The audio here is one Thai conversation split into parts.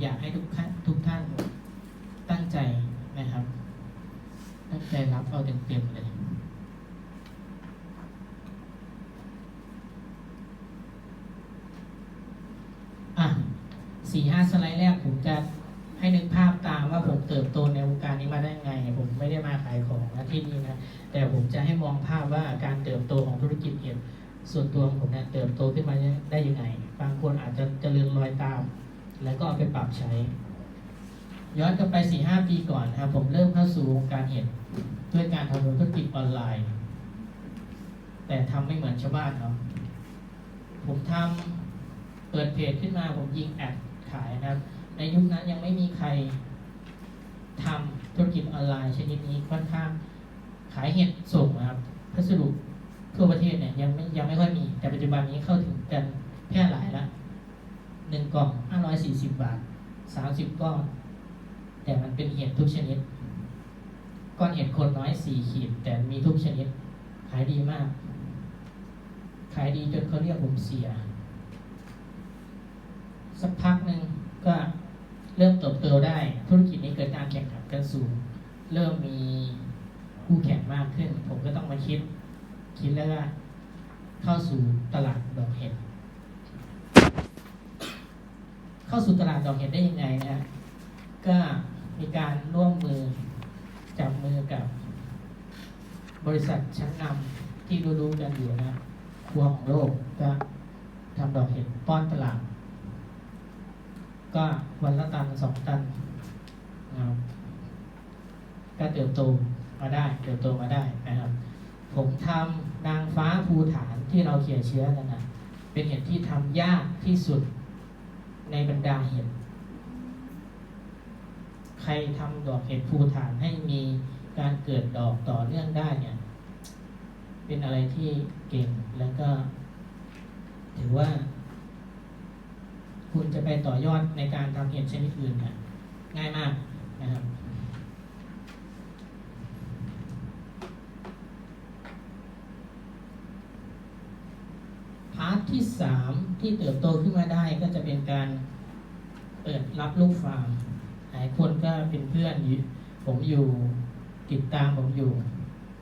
อยากให้ทุกท่านทุกท่านตั้งใจนะครับ ตั้งใจรับเอาเต็มๆเลยอะสี่ห้าสไลด์แรกผมจะให้นึกภาพตามว่าผมเติบโตในวงการนี้มาได้ไง ผมไม่ได้มาขายของนะที่นี่นะ แต่ผมจะให้มองภาพว่าการเติบโตของธุรกิจเห็ดส่วนตัวของผมเนี่ยเติบโตขึ้นมาได้ยังไง บางคนอาจจะเจริญรอยตาม แล้วก็เอาไปปรับใช้ ย้อนกลับไปสี่ห้าปีก่อนนะครับ ผมเริ่มเข้าสู่วงการเห็ดด้วยการทำธุรกิจออนไลน์ แต่ทำไม่เหมือนชาวบ้านเนาะผมทำเปิดเพจขึ้นมาผมยิงแอดขายนะครับ ในยุคนั้นยังไม่มีใครทำธุรกิจออนไลน์ชนิดนี้ค่อนข้างขายเห็ดส่งนะครับพัสดุทั่วประเทศเนี่ยยังไม่ยังไม่ค่อยมี แต่ปัจจุบันนี้เข้าถึงกันแพร่หลายแล้ว หนึ่งกล่องห้าร้อยสี่สิบบาทสามสิบก้อน แต่มันเป็นเห็ดทุกชนิด ก้อนเห็ดคนน้อยสี่ขีด แต่มีทุกชนิด ขายดีมาก ขายดีจนเขาเรียกผมเสีย สักพักหนึ่งก็เริ่มเติบโตได้ ธุรกิจนี้เกิดการแข่งขันกันสูง เริ่มมีคู่แข่งมากขึ้น ผมก็ต้องมาคิด คิดแล้วว่าเข้าสู่ตลาดดอกเห็ด เข้าสู่ตลาดดอกเห็ดได้ยังไงนะ ก็มีการร่วมมือจับมือกับบริษัทชั้นนำที่รู้ๆกันอยู่นะครัวของโลกก็ทำดอกเห็ดป้อนตลาด ก็วันละตันสองตันนะครับก็เติบโตมาได้เติบโตมาได้นะครับ ผมทำนางฟ้าภูฐานที่เราเขี่ยเชื้อกันนะเป็นเห็ดที่ทำยากที่สุด ในบรรดาเห็ด ใครทำดอกเห็ดภูฐานให้มีการเกิดดอกต่อเนื่องได้เนี่ย เป็นอะไรที่เก่งแล้วก็ ถือว่า คุณจะไปต่อยอดในการทำเห็ดชนิดอื่นเนี่ยง่ายมากนะครับ พาร์ ที่สามที่เติบโตขึ้นมาได้ก็จะเป็นการเปิดรับลูกฟาร์มหลายคนก็เป็นเพื่อนผมอยู่ติดตามผมอยู่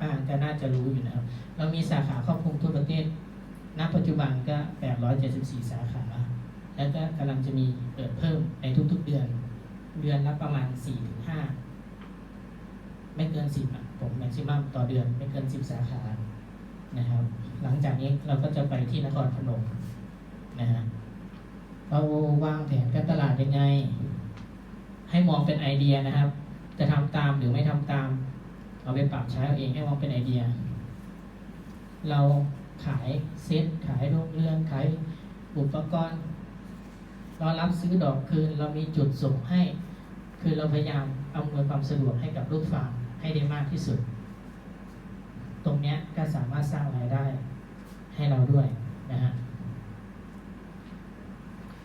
บ้างก็น่าจะรู้อยู่นะครับ เรามีสาขาครอบคลุมทั่วประเทศ ณ ปัจจุบันก็ 874 สาขา แล้วก็กำลังจะมีเปิดเพิ่มในทุกๆเดือน เดือนละประมาณ 4-5 ไม่เกิน 10อะผมแม็กซิมัมต่อเดือนไม่เกิน 10 สาขา นะครับ หลังจากนี้เราก็จะไปที่นครพนมนะฮะเราวางแผนการตลาดยังไง ให้มองเป็นไอเดียนะครับ จะทำตามหรือไม่ทำตาม เอาไปปรับใช้เอาเองให้มองเป็นไอเดีย เราขายเซ็ตขายโรงเรือนขายอุปกรณ์เรารับซื้อดอกคืน เรามีจุดส่งให้ คือเราพยายามอำนวยความสะดวกให้กับลูกฟาร์มให้ได้มากที่สุด ตรงนี้ก็สามารถสร้างรายได้ ให้เราด้วยนะฮะ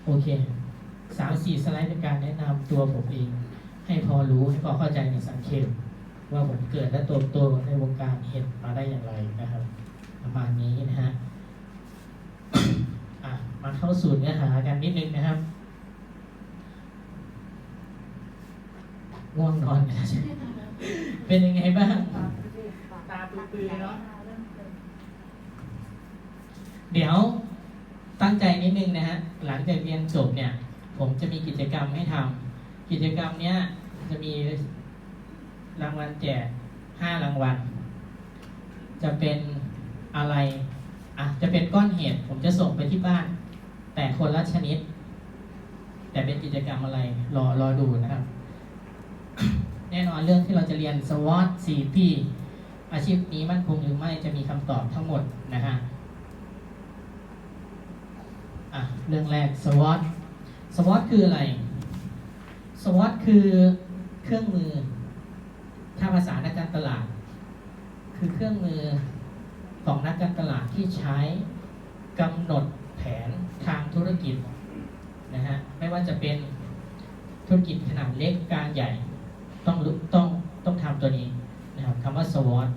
โอเคสามสี่สไลด์เป็นการแนะนำตัวผมเอง ให้พอรู้ให้พอเข้าใจในสังเขปว่าผมเกิดและโตโตในวงการเห็ดมาได้อย่างไรนะครับ ประมาณนี้นะฮะอะมาเข้าสู่เนื้อหากันนิดนึงนะครับง่วงนอนกันแล้วใช่ไหมเป็นยังไงบ้าง ตาปื้อๆเนาะ เดี๋ยวตั้งใจนิดนึงนะฮะ หลังจากเรียนจบเนี่ย ผมจะมีกิจกรรมให้ทำกิจกรรมเนี้ยจะมีรางวัลแจกห้ารางวัล จะเป็นอะไร อะ จะเป็นก้อนเห็ดผมจะส่งไปที่บ้าน แต่คนละชนิด แต่เป็นกิจกรรมอะไร รอรอดูนะครับ แน่นอนเรื่องที่เราจะเรียนสวอต 4P อาชีพนี้มั่นคงหรือไม่จะมีคำตอบทั้งหมดนะฮะ อะ เรื่องแรก SWOT SWOT คืออะไร SWOT คือเครื่องมือ ถ้าภาษานักการตลาด คือเครื่องมือของนักการตลาดที่ใช้กำหนดแผนทางธุรกิจนะฮะไม่ว่าจะเป็นธุรกิจขนาดเล็กกลางใหญ่ ต้องต้องต้องทำตัวนี้นะครับคำว่า SWOT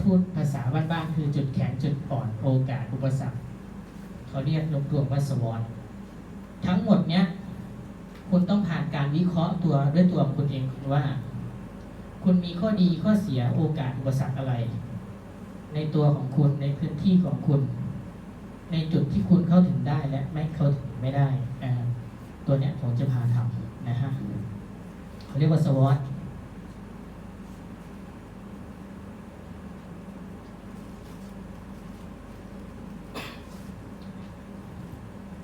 พูดภาษาบ้านๆคือจุดแข็งจุดอ่อนโอกาสอุปสรรค เขาเรียกรวมๆว่าสวอตทั้งหมดเนี้ยคุณต้องผ่านการวิเคราะห์ตัวด้วยตัวคุณเองว่า คุณมีข้อดีข้อเสียโอกาสอุปสรรคอะไร ในตัวของคุณในพื้นที่ของคุณ ในจุดที่คุณเข้าถึงได้และไม่เข้าถึงไม่ได้นะตัวเนี้ยผมจะพาทำนะฮะเขาเรียกว่าสวอต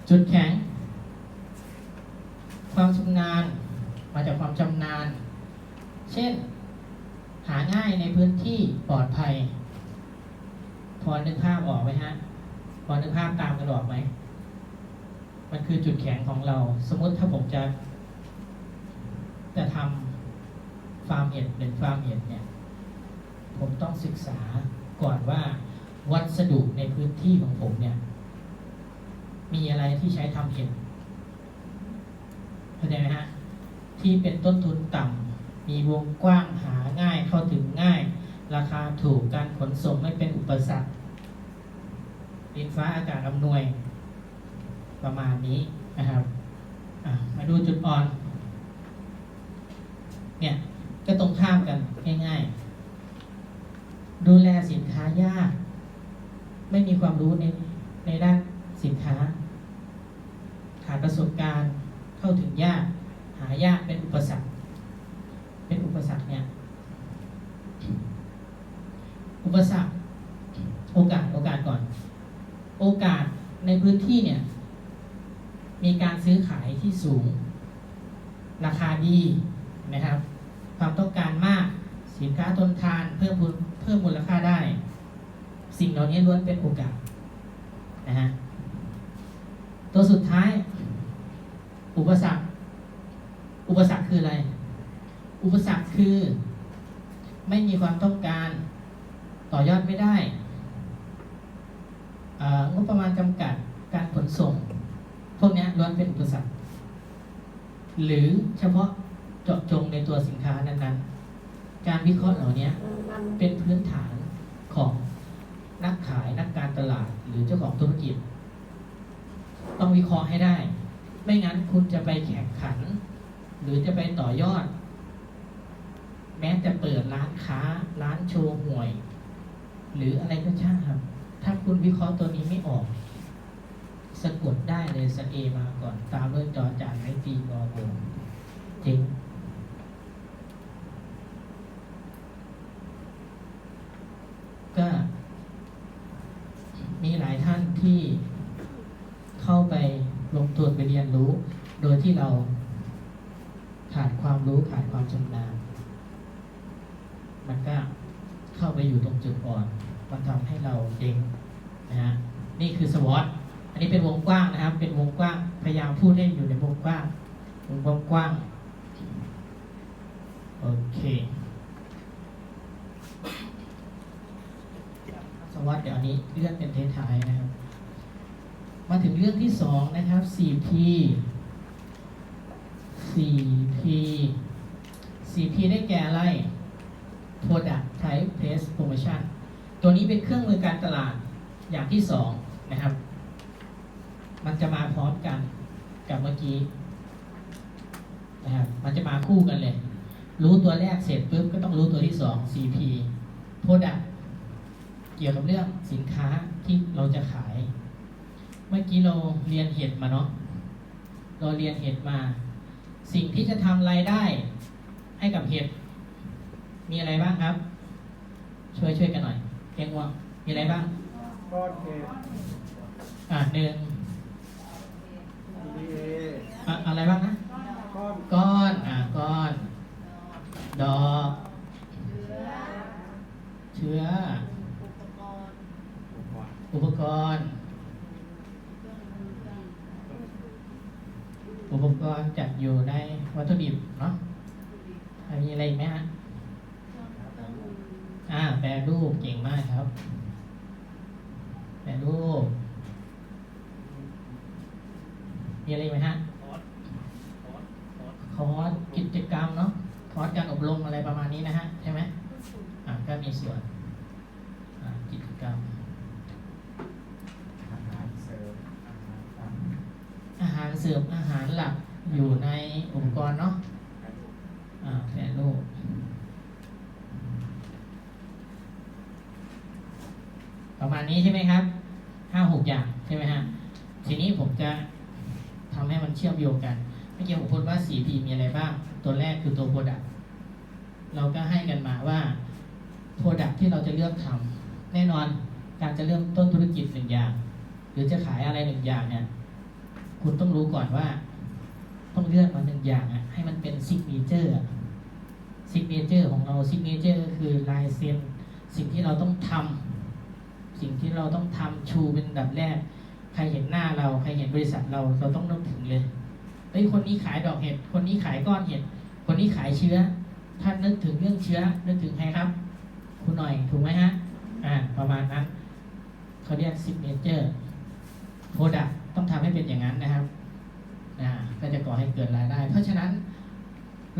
จุดแข็ง ความชำนาญ มาจากความชำนาญ เช่น หาง่ายในพื้นที่ปลอดภัย พอนึกภาพออกไหมฮะ พอนึกภาพตามกันออกไหม มันคือจุดแข็งของเรา สมมติถ้าผมจะ จะทำฟาร์มเห็ดหนึ่งฟาร์มเห็ดเนี่ย ผมต้องศึกษาก่อนว่าวัสดุในพื้นที่ของผมเนี่ย มีอะไรที่ใช้ทำเห็ดเข้าใจไหมฮะที่เป็นต้นทุนต่ำมีวงกว้างหาง่ายเข้าถึงง่าย ราคาถูกการขนส่งไม่เป็นอุปสรรคดินฟ้าอากาศอำนวย ประมาณนี้นะครับมาดูจุดอ่อน เนี่ย ก็ตรงข้ามกันง่ายๆ ดูแลสินค้ายาก ไม่มีความรู้ในในด้านสินค้า ขาดประสบการณ์เข้าถึงยาก หายากเป็นอุปสรรค เป็นอุปสรรคเนี่ย อุปสรรค โอกาสโอกาสก่อน โอกาสในพื้นที่เนี่ย มีการซื้อขายที่สูง ราคาดีนะครับ ความต้องการมากสินค้าทนทานเพิ่มมูลเพิ่มมูลค่าได้ สิ่งเหล่านี้ล้วนเป็นโอกาสนะฮะตัวสุดท้าย อุปสรรค อุปสรรคคืออะไร อุปสรรคคือ ไม่มีความต้องการ ต่อยอดไม่ได้อ่างบประมาณจำกัดการขนส่ง พวกนี้ล้วนเป็นอุปสรรค หรือเฉพาะเจาะจงในตัวสินค้านั้นๆ การวิเคราะห์เหล่านี้เป็นพื้นฐานของนักขายนักการตลาดหรือเจ้าของธุรกิจ ต้องวิเคราะห์ให้ได้ ไม่งั้นคุณจะไปแข่งขัน หรือจะไปต่อยอด แม้จะเปิดร้านค้า ร้านโชว์หวย หรืออะไรก็ช่างครับ ถ้าคุณวิเคราะห์ตัวนี้ไม่ออก สะกดได้เลยสเอมาก่อน ตามด้วยจอจานไอตีงองูจริงก็มีหลายท่านที่เข้าไปลงทุนไปเรียนรู้ โดยที่เราขาดความรู้ขาดความชำนาญมันก็เข้าไปอยู่ตรงจุดอ่อน มันทำให้เราเด้งนะฮะนี่คือสวอตอันนี้เป็นวงกว้างนะครับ เป็นวงกว้างพยายามพูดให้อยู่ในวงกว้างวงกว้างโอเคสวัสดเดี๋ยวอันนี้เลื่อนเป็นเทท้ายนะครับ มาถึงเรื่องที่สองนะครับ 4P 4P 4P ได้แก่อะไร Product Type Place Promotion ตัวนี้เป็นเครื่องมือการตลาดอย่างที่สองนะครับ มันจะมาพร้อมกันกับเมื่อกี้นะครับ มันจะมาคู่กันเลย รู้ตัวแรกเสร็จปุ๊บก็ต้องรู้ตัวที่สอง CP Product เกี่ยวกับเรื่องสินค้าที่เราจะขาย เมื่อกี้เราเรียนเห็ดมาเนาะ เราเรียนเห็ดมา สิ่งที่จะทำรายได้ให้กับเห็ด มีอะไรบ้างครับ ช่วยช่วยกันหน่อยเก่งว่ามีอะไรบ้างก้อนเห็ดอ่าหนึ่งดีเออะอะไรบ้างนะ ก้อนก้อนอ่าก้อน ดอกเชื้ออุปกรณ์ อุปกรณ์จัดอยู่ในวัตถุดิบเนาะมีอะไรไหมฮะอ่า แปรรูปเก่งมากครับ แปรรูป มีอะไรไหมฮะคอร์สกิจกรรมเนาะคอร์สการอบรมอะไรประมาณนี้นะฮะ ใช่ไหมอ่าก็มีส่วนอ่ากิจกรรม อาหาร เสริมอาหารตามอาหารหลักอยู่ในอุปกรณ์เนาะอ่าแผนรูปประมาณนี้ใช่ไหมครับห้าหกอย่างใช่ไหมฮะทีนี้ผมจะทำให้มันเชื่อมโยงกันเมื่อกี้ผมพูดว่า 4P มีอะไรบ้าง ตัวแรกคือตัว Product เราก็ให้กันมาว่า Product ที่เราจะเลือกทำแน่นอนการจะเริ่มต้นธุรกิจหนึ่งอย่าง หรือจะขายอะไรหนึ่งอย่างเนี่ย คุณต้องรู้ก่อนว่า ต้องเลือกมาหนึ่งอย่างอะ ให้มันเป็นซิกเนเจอร์ซิกเนเจอร์ของเราซิกเนเจอร์ก็คือลายเซ็นสิ่งที่เราต้องทำสิ่งที่เราต้องทำชูเป็นดับแรก ใครเห็นหน้าเรา ใครเห็นบริษัทเราเราต้องนึกถึงเลยเฮ้คนนี้ขายดอกเห็ด คนนี้ขายก้อนเห็ด คนนี้ขายเชื้อ ท่านนึกถึงเรื่องเชื้อ นึกถึงใครครับ คุณหน่อยถูกไหมฮะ อ่า ประมาณนั้นเขาเรียกซิกเนเจอร์โปรดัก ต้องทำให้เป็นอย่างนั้นนะครับนะก็จะก่อให้เกิดรายได้ เพราะฉะนั้น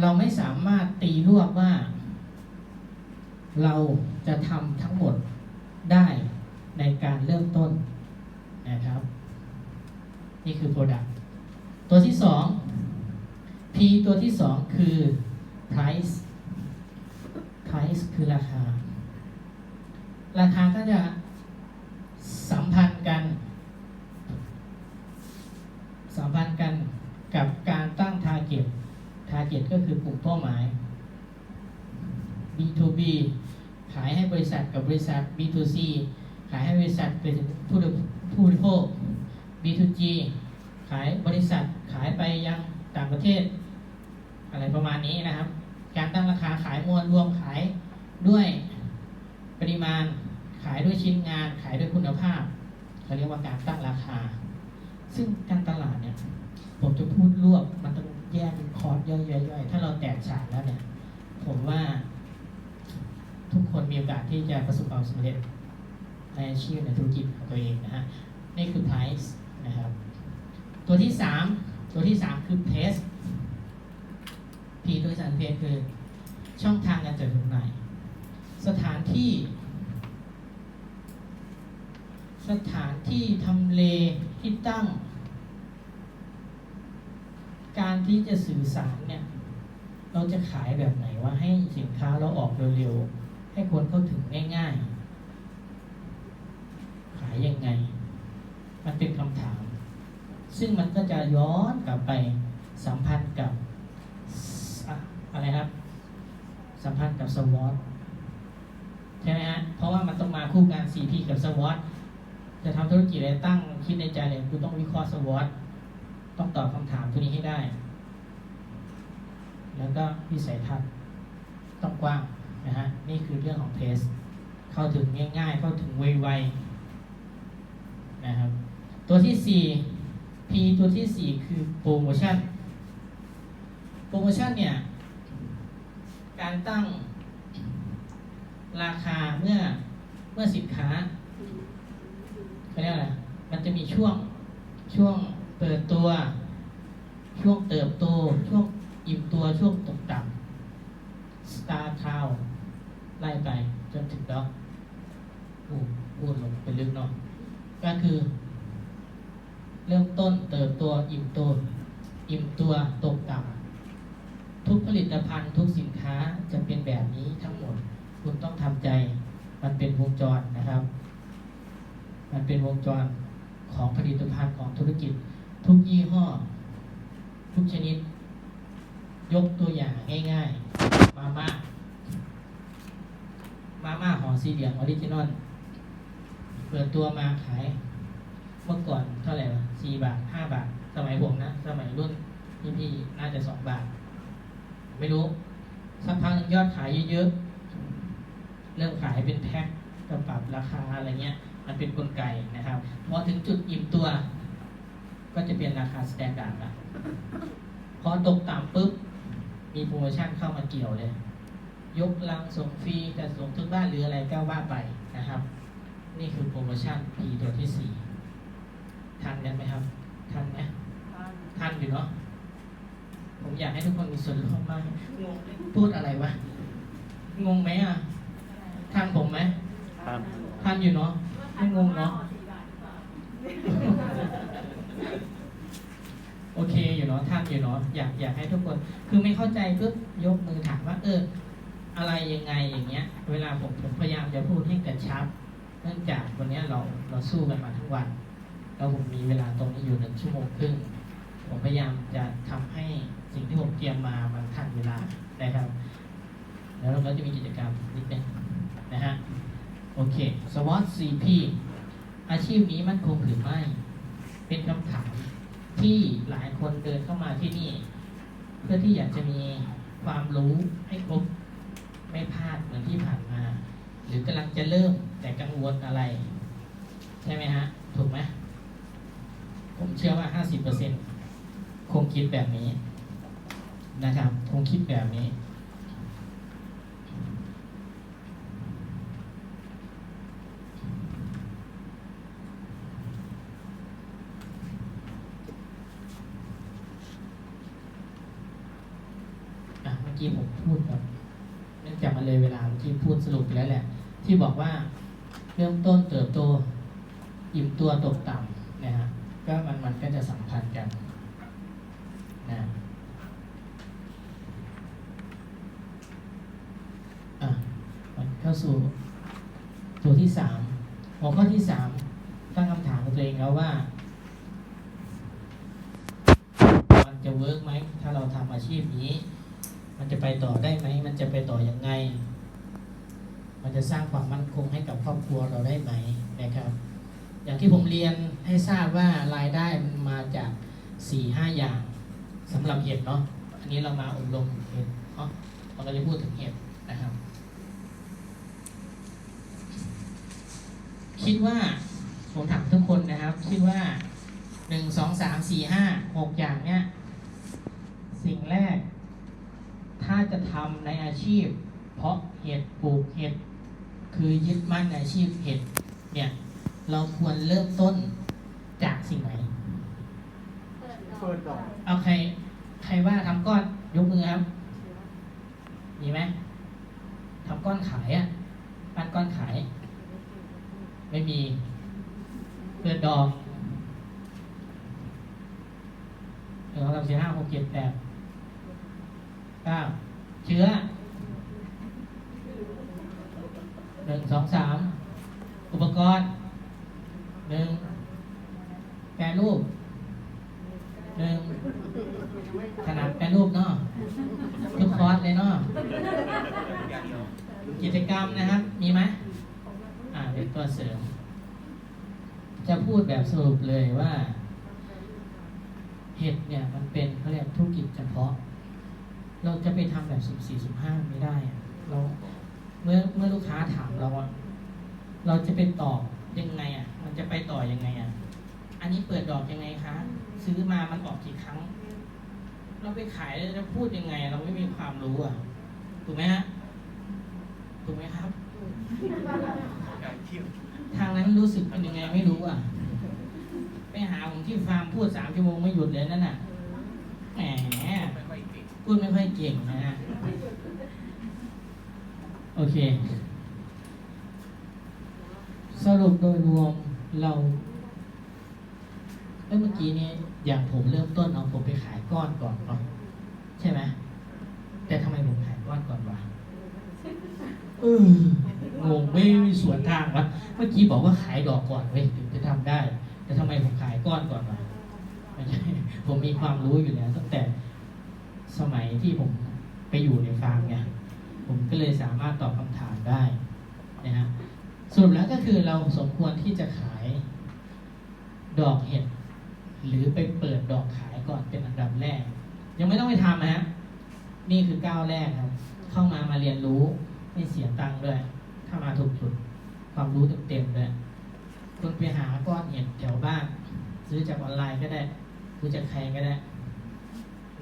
เราไม่สามารถตีรวบว่า เราจะทำทั้งหมดได้ในการเริ่มต้นนะครับ นี่คือ Product ตัวที่สอง P ตัวที่สองคือ price price คือราคา ราคาก็จะสัมพันธ์กัน สัมพันธ์กันกับการตั้ง target target ก็ตก็คือกลุ่มเป้าหมาย B2B ขายให้บริษัทกับบริษัท B2C ขายให้บริษัทไปถึงผู้ผู้บริโภค B2G ขายบริษัทขายไปยังต่างประเทศ อะไรประมาณนี้นะครับ การตั้งราคาขายมวลรวมขายด้วยปริมาณ ขายด้วยชิ้นงาน ขายด้วยคุณภาพเขาเรียกว่าการตั้งราคา ซึ่งการตลาดเนี่ย ผมจะพูดรวบมันต้องแยกเป็นคอร์สย่อยๆ ถ้าเราแตกฉานแล้วเนี่ย ผมว่า ทุกคนมีโอกาสที่จะประสบความสำเร็จในอาชีพในธุรกิจของตัวเองนะฮะนี่คือ price นะครับ ตัวที่สามตัวที่สามคือ place P ตัวที่สาม place คือช่องทางการจัดจำหน่ายสถานที่ สถานที่ทำเลที่ตั้ง การที่จะสื่อสารเนี่ย เราจะขายแบบไหนว่าให้สินค้าเราออกเร็วๆ ให้คนเข้าถึงง่ายๆ ขายยังไง มันเป็นคำถาม ซึ่งมันก็จะย้อนกลับไปสัมพันธ์กับอะไรครับ สัมพันธ์กับสวอตใช่ไหมฮะ เพราะว่ามันต้องมาคู่กัน CP กับสวอต จะทำธุรกิจอะไรตั้งคิดในใจเลยคุณต้องวิเคราะห์สวอตต้องตอบคำถามตัวนี้ให้ได้ แล้วก็วิสัยทัศน์ต้องกว้างนะฮะนี่คือเรื่องของเทส เข้าถึงง่าย ๆ เข้าถึงไวๆนะครับตัวที่ 4 P ตัวที่ 4 คือโปรโมชั่นโปรโมชั่นเนี่ย การตั้งราคาเมื่อเมื่อสินค้า เขาเรียกอะไรมันจะมีช่วงช่วงเปิดตัว ช่วงเติบโต ช่วงอิ่มตัวช่วงตกต่ำสตาร์ทาวไล่ไปจนถึงด็อกพูดพูดลงไปลึกเนาะก็คือ เริ่มต้นเติบโตอิ่มตัวอิ่มตัวตกต่ำทุกผลิตภัณฑ์ทุกสินค้าจะเป็นแบบนี้ทั้งหมด คุณต้องทำใจ มันเป็นวงจรนะครับ มันเป็นวงจรของผลิตภัณฑ์ของธุรกิจ ทุกยี่ห้อ ทุกชนิด ยกตัวอย่างง่ายๆ มาม่ามาม่าห่อสีเหลืองออริจินอลเปิดตัวมาขายเมื่อก่อนเท่าไหร่วะสี่บาทห้าบาท สมัยผมนะ สมัยรุ่นพี่พี่น่าจะสองบาท ไม่รู้ สักพักหนึ่งยอดขายเยอะๆ เริ่มขายเป็นแพ็คก็ปรับราคาอะไรเงี้ย มันเป็นกลไกนะครับพอถึงจุดอิ่มตัว ก็จะเป็นราคาสแตนดาร์ดละพอตกต่ำปุ๊บ มีโปรโมชั่นเข้ามาเกี่ยวเลย ยกลังส่งฟรีจะส่งถึงบ้านหรืออะไรก็ว่าไปนะครับ นี่คือโปรโมชั่น P ตัวที่สี่ทันกันไหมครับ ทันไหมทันอยู่เนาะผมอยากให้ทุกคนมีส่วนร่วมมากงงพูดอะไรวะงงไหมอะทันผมไหมครับทันอยู่เนาะ ไม่งงเนาะโอเคอยู่เนาะท่านอยู่เนาะอยากอยากให้ทุกคน คือไม่เข้าใจปุ๊บยกมือถามว่า เออ อะไรยังไงอย่างเงี้ย เวลาผมผมพยายามจะพูดให้กระชับ เนื่องจากวันนี้เราเราสู้กันมาทั้งวัน แล้วผมมีเวลาตรงนี้อยู่หนึ่งชั่วโมงครึ่งผมพยายามจะทำให้สิ่งที่ผมเตรียมมามันทันเวลานะครับ แล้วเราก็จะมีกิจกรรมนิดนึงนะฮะ โอเคสวอต CP อาชีพนี้มันคงหรือไม่ เป็นคำถามที่หลายคนเดินเข้ามาที่นี่ เพื่อที่อยากจะมีความรู้ให้ครบไม่พลาดเหมือนที่ผ่านมา หรือกำลังจะเริ่มแต่กังวลอะไร ใช่ไหมฮะ ถูกไหมผมเชื่อว่า 50%คงคิดแบบนี้นะครับ คงคิดแบบนี้ อะเมื่อกี้ผม พูดแบบเนื่องจากมันเลยเวลาเมื่พูดสรุปไปแล้วแหละ ที่บอกว่าเริ่มต้นเติบโตอิ่มตัวตกต่ำนะฮะก็มันมันก็จะสัมพันธ์กันนะอะมันเข้าสู่ตัวที่สามหัวข้อที่สามตั้งคำถามกับตัวเองแล้วว่ามันจะเวิร์กไหมถ้าเราทำอาชีพนี้ มันจะไปต่อได้ไหม มันจะไปต่ออยังไง มันจะสร้างความมั่นคงให้กับครอบครัวเราได้ไหมนะครับ อย่างที่ผมเรียนให้ทราบว่ารายได้มันมาจาก4ี่ห้าอย่างสำหรับเห็ดเนาะ อันนี้เรามาอบรมเห็ดเนาะเราก็จะพูดถึงเห็ดนะครับ คิดว่าผมถามทุกคนนะครับ คิดว่าหนึ่งสองสามสี่ห้าหกอย่างเนี้ยสิ่งแรก ถ้าจะทำในอาชีพ เพราะเห็ดปลูกเห็ดคือยึดมั่นในอาชีพเห็ดเนี่ยเราควรเริ่มต้นจากสิ่งไหนเปิดดอกเอาใครใครว่าทำก้อนยกมือครับมีไหมทำก้อนขายอะปั้นก้อนขาย ไม่มี เปิดดอกหนึ่งสองสามสี่ห้าหกเจ็ดแปด เก้าเชื้อหนึ่งสองสามอุปกรณ์หนึ่งแปรรูปหนึ่งขนาดแปรรูปเนาะทุกคอร์สเลยเนาะกิจกรรมนะครับ มีไหมอ่าเป็นตัวเสริม จะพูดแบบสรุปเลยว่า เห็ดเนี่ยมันเป็นเขาเรียกธุรกิจเฉพาะ เราจะไปทำแบบสุ่มสี่สุ่มห้าไม่ได้เราเมื่อเมื่อลูกค้าถามเราอะเราจะไปตอบยังไงอะ มันจะไปต่อยังไงอะ อันนี้เปิดดอกยังไงคะ ซื้อมามันออกกี่ครั้ง เราไปขายเราจะพูดยังไง เราไม่มีความรู้อะ ถูกไหมฮะ ถูกไหมครับ ทางนั้นรู้สึกเป็นยังไงไม่รู้อะ ไปหาผมที่ฟาร์มพูดสามชั่วโมงไม่หยุดเลยนั่นน่ะ แหม พูดไม่ค่อยเก่งนะฮะโอเค สรุปโดยรวมเราเอ้ยเมื่อกี้นี้อย่างผมเริ่มต้นเอาผมไปขายก้อนก่อนเนาะใช่ไหมแต่ทำไมผมขายก้อนก่อนวะเอองงไม่มีสวนทางวะเมื่อกี้บอกว่าขายดอกก่อนเว้ยถึงจะทำได้ แต่ทำไมผมขายก้อนก่อนวะไม่ใช่ผมมีความรู้อยู่แล้วตั้งแต่ สมัยที่ผมไปอยู่ในฟาร์มไงผมก็เลยสามารถตอบคำถามได้นะฮะสรุปแล้วก็คือเราสมควรที่จะขายดอกเห็ดหรือไปเปิดดอกขายก่อนเป็นอันดับแรก ยังไม่ต้องไปทำนะฮะนี่คือก้าวแรกครับ เข้ามามาเรียนรู้ไม่เสียตังค์ด้วย ถ้ามาถูกจุดความรู้เต็มๆด้วยคุณไปหาก้อนเห็ดแถวบ้าน ซื้อจากออนไลน์ก็ได้ ซื้อจากใครก็ได้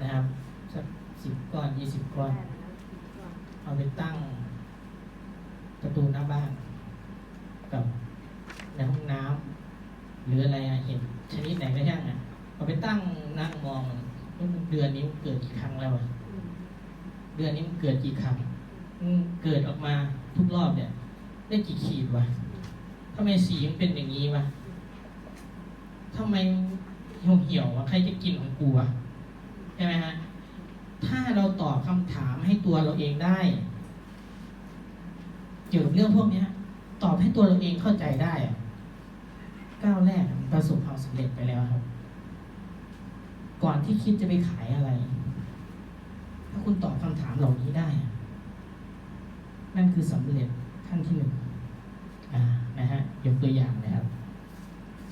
นะครับ สิบก้อนยี่สิบก้อน เอาไปตั้งประตูหน้าบ้าน กับในห้องน้ำหรืออะไรอะเห็นชนิดไหนก็ช่างอะเอาไปตั้งนั่งมองมันเดือนนี้มันเกิดกี่ครั้งแล้วอะเดือนนี้มันเกิดกี่ครั้งเกิดออกมาทุกรอบเนี่ย ได้กี่ขีดวะทำไมสีมันเป็นอย่างนี้วะทำไมเห็เหี่ยวว่าใครจะกินของกูอะใช่ไหมฮะ ถ้าเราตอบคำถามให้ตัวเราเองได้ เกี่ยวกับเรื่องพวกเนี้ยตอบให้ตัวเราเองเข้าใจได้อะก้าวแรกประสบความสำเร็จไปแล้วครับ ก่อนที่คิดจะไปขายอะไร ถ้าคุณตอบคำถามเหล่านี้ได้ นั่นคือสำเร็จขั้นที่หนึ่งนะฮะยกตัวอย่างนะครับ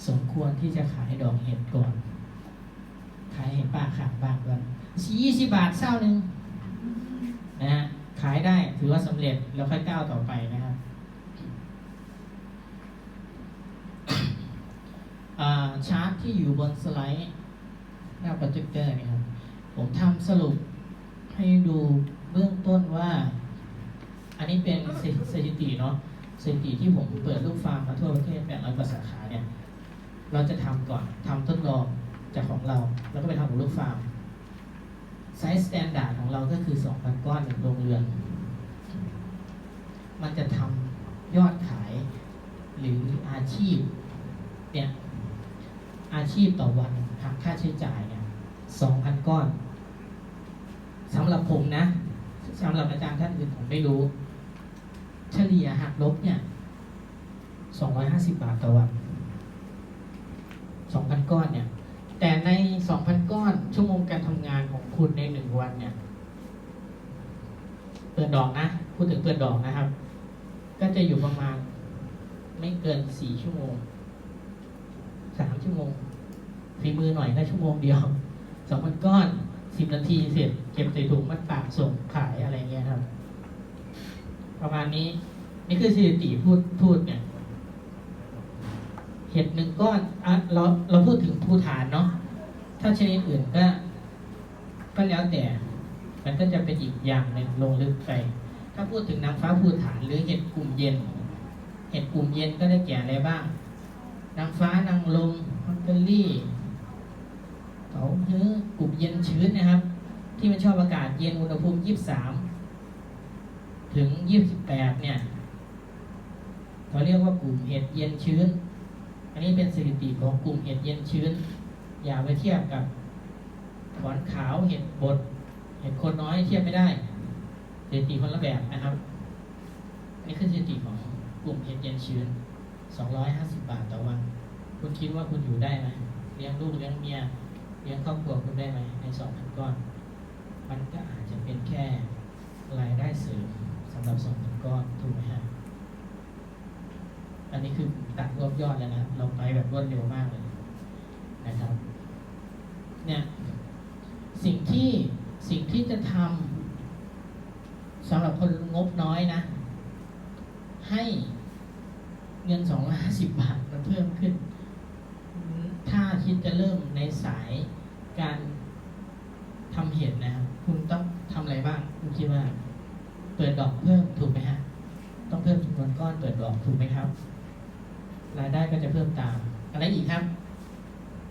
สมควรที่จะขายดอกเห็ดก่อน ขายเห็ดป้าขาดบ้างก่อนยี่สิบบาทเศร้าหนึ่งนะฮะขายได้ถือว่าสำเร็จแล้วค่อยก้าวต่อไปนะครับชาร์ตที่อยู่บนสไลด์หน้าโปรเจคเตอร์นี่ครับ ผมทำสรุปให้ดูเบื้องต้นว่า อันนี้เป็นสถิสถิติเนาะสถิติที่ผมเปิดลูกฟาร์มมาทั่วประเทศ800กว่าสาขาเนี่ย เราจะทำก่อนทำทดลอง จากของเรา แล้วก็ไปทำกับลูกฟาร์มไซส์สแตนดาร์ดของเราก็คือ 2,000 ก้อนหนึ่งโรงเรือน มันจะทำยอดขายหรืออาชีพเนี่ยอาชีพต่อวันหักค่าใช้จ่ายเนี่ย2,000 ก้อนสำหรับผมนะสำหรับอาจารย์ท่านอื่นผมไม่รู้ เฉลี่ยหักลบเนี่ย 250 บาทต่อวัน 2,000 ก้อนเนี่ย แต่ใน 2,000 ก้อนชั่วโมงการทำงานของคุณในหนึ่งวันเนี่ย เปิดดอกนะ พูดถึงเปิดดอกนะครับ ก็จะอยู่ประมาณ ไม่เกิน4ชั่วโมง3ชั่วโมงฝีมือหน่อยก็ชั่วโมงเดียว 2,000 ก้อน10นาทีเสร็จ เก็บใส่ถุงมัดปากส่งขายอะไรเงี้ยครับ ประมาณนี้ นี่คือสถิติพูดพูดเนี่ย เห็ดหนึ่งก้อนอะเราเราพูดถึงภูฐานเนาะถ้าชนิดอื่นก็ก็แล้วแต่ มันก็จะเป็นอีกอย่างหนึ่งลงลึกไป ถ้าพูดถึงนางฟ้าภูฐานหรือเห็ดกลุ่มเย็น เห็ดกลุ่มเย็นก็ได้แก่อะไรบ้าง นางฟ้านางลมฮอกเกอรี่เขาเนื้อกลุ่มเย็นชื้นนะครับ ที่มันชอบอากาศเย็นอุณหภูมิ23ถึง28เนี่ยเขาเรียกว่ากลุ่มเห็ดเย็นชื้น อันนี้เป็นสถิติของกลุ่มเห็ดเย็นชื้น อย่าไปเทียบกับขอนขาวเห็ดบดเห็ดคนน้อยเทียบไม่ได้สถิติคนละแบบนะครับนี่คือสถิติของกลุ่มเห็ดเย็นชื้น 250 บาทต่อวัน คุณคิดว่าคุณอยู่ได้ไหมเลี้ยงลูกเลี้ยงเมียเลี้ยงครอบครัวคุณได้ไหมใน2,000ก้อน มันก็อาจจะเป็นแค่รายได้เสริมสำหรับ2,000ก้อนถูกไหมฮะ อันนี้คือตัดรวบยอดแล้วนะเราไปแบบรวดเร็วมากเลยนะครับ เนี่ย สิ่งที่สิ่งที่จะทำสำหรับคนงบน้อยนะ ให้เงิน250บบาทมันเพิ่มขึ้น ถ้าคิดจะเริ่มในสายการทำเห็ดนะครับคุณต้องทำอะไรบ้าง คุณคิดว่า เปิดดอกเพิ่มถูกไหมฮะ ต้องเพิ่มจำนวนก้อนเปิดดอกถูกไหมครับ รายได้ก็จะเพิ่มตาม อะไรอีกครับ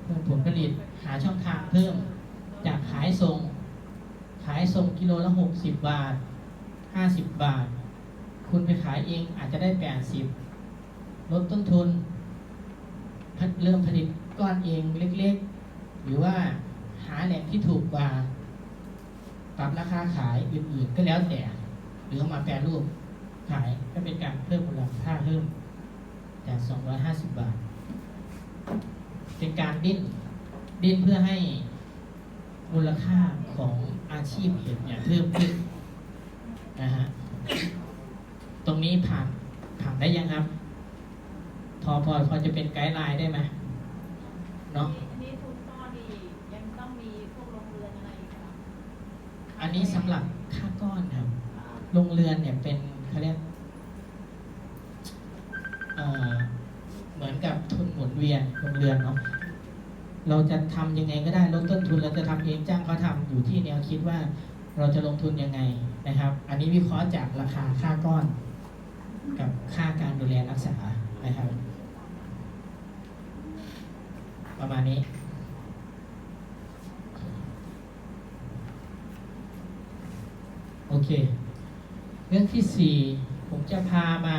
เพิ่มผลผลิตหาช่องทางเพิ่ม จากขายส่ง ขายส่งกิโลละหกสิบบาทห้าสิบบาท คุณไปขายเองอาจจะได้แปดสิบลดต้นทุนเริ่มผลิตก้อนเองเล็กๆ หรือว่าหาแหล่งที่ถูกกว่า ปรับราคาขายอื่นๆ ก็แล้วแต่ หรือมาแปรรูปขายก็เป็นการเพิ่มมูลค่าเพิ่ม จาก 250 บาท เป็นการดิ้น ดิ้นเพื่อให้มูลค่าของอาชีพเห็ดเนี่ยเพิ่มขึ้นนะฮะ ตรงนี้ผ่านผ่านได้ยังครับ ทอพอพอจะเป็นไกด์ไลน์ได้ไหมเนาะอันนี้ทุนก้อนนี่ยังต้องมีพวกโรงเรือนอะไรอีกครับ อันนี้สำหรับค่าก้อนครับ โรงเรือนเนี่ยเป็นเขาเรียก เหมือนกับทุนหมุนเวียนโรงเรือนเนาะเราจะทำยังไงก็ได้ลดต้นทุนเราจะทำเองจ้างเขาทำอยู่ที่แนวคิดว่าเราจะลงทุนยังไงนะครับ อันนี้วิเคราะห์จากราคาค่าก้อน กับค่าการดูแลรักษานะครับ ประมาณนี้โอเค เรื่องที่สี่ผมจะพามา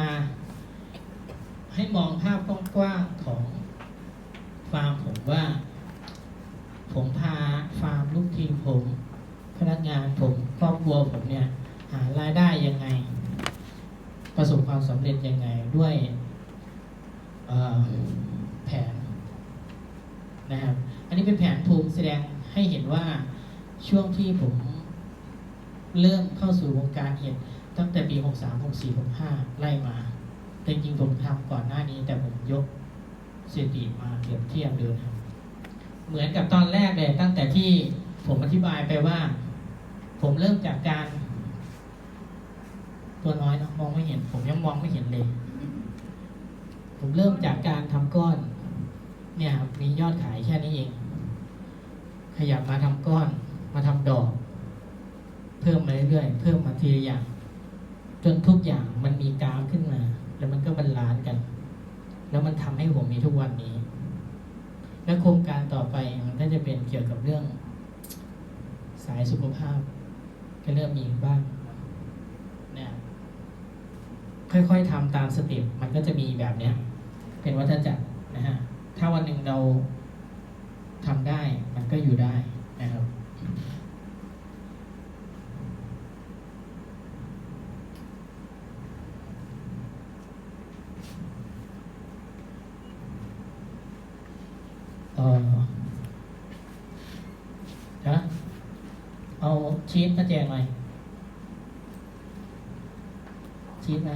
ให้มองภาพกว้างๆของฟาร์มผมว่า ผมพาฟาร์มลูกทีมผม พนักงานผมครอบครัวผมเนี่ยหารายได้ยังไง ประสบความสำเร็จยังไงด้วยแผนนะครับ อันนี้เป็นแผนภูมิแสดงให้เห็นว่าช่วงที่ผมเริ่มเข้าสู่วงการเห็ดตั้งแต่ปี 63 64 65 ไล่มา แต่จริงๆผมทำก่อนหน้านี้ แต่ผมยกสถิติมาเปรียบเทียบดูนะเหมือนกับตอนแรกเลยตั้งแต่ที่ผมอธิบายไปว่า ผมเริ่มจากการ ตัวน้อยเนอะมองไม่เห็น ผมยังมองไม่เห็นเลย ผมเริ่มจากการทำก้อน เนี่ยมียอดขายแค่นี้เอง ขยับมาทำก้อน มาทำดอก เพิ่มมาเรื่อยๆเพิ่มมาทีละอย่างจนทุกอย่างมันมีกราฟขึ้นมา แล้วมันก็บรรลานกัน แล้วมันทำให้ผมมีทุกวันนี้ และโครงการต่อไปมันก็จะเป็นเกี่ยวกับเรื่อง สายสุขภาพ ก็เริ่มมีบ้างเนี่ยค่อยๆทำตามสเต็ปมันก็จะมีแบบเนี้ย เป็นวัฏจักรนะฮะถ้าวันหนึ่งเราทำได้มันก็อยู่ได้นะครับ เออฮะเอาชีสมาแจกหน่อยชีสมา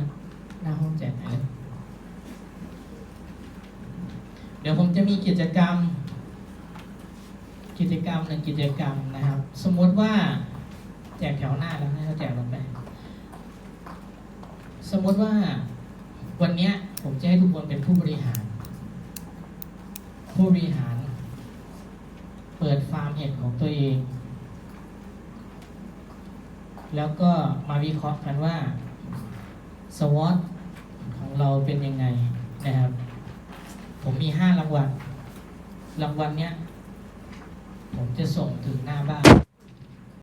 หน้าห้องแจกหนเดี๋ยวผมจะมีกิจกรรม กิจกรรมหนึ่งกิจกรรมนะครับ สมมติว่าแจกแถวหน้าแล้วนะเขาแจกลงไป สมมติว่าวันนี้ผมจะให้ทุกคนเป็นผู้บริหาร ผู้บริหาร เปิดฟาร์มเห็ดของตัวเอง แล้วก็มาวิเคราะห์กันว่าสวอตของเราเป็นยังไงนะครับ ผมมีห้ารางวัลรางวัลเนี้ย ผมจะส่งถึงหน้าบ้าน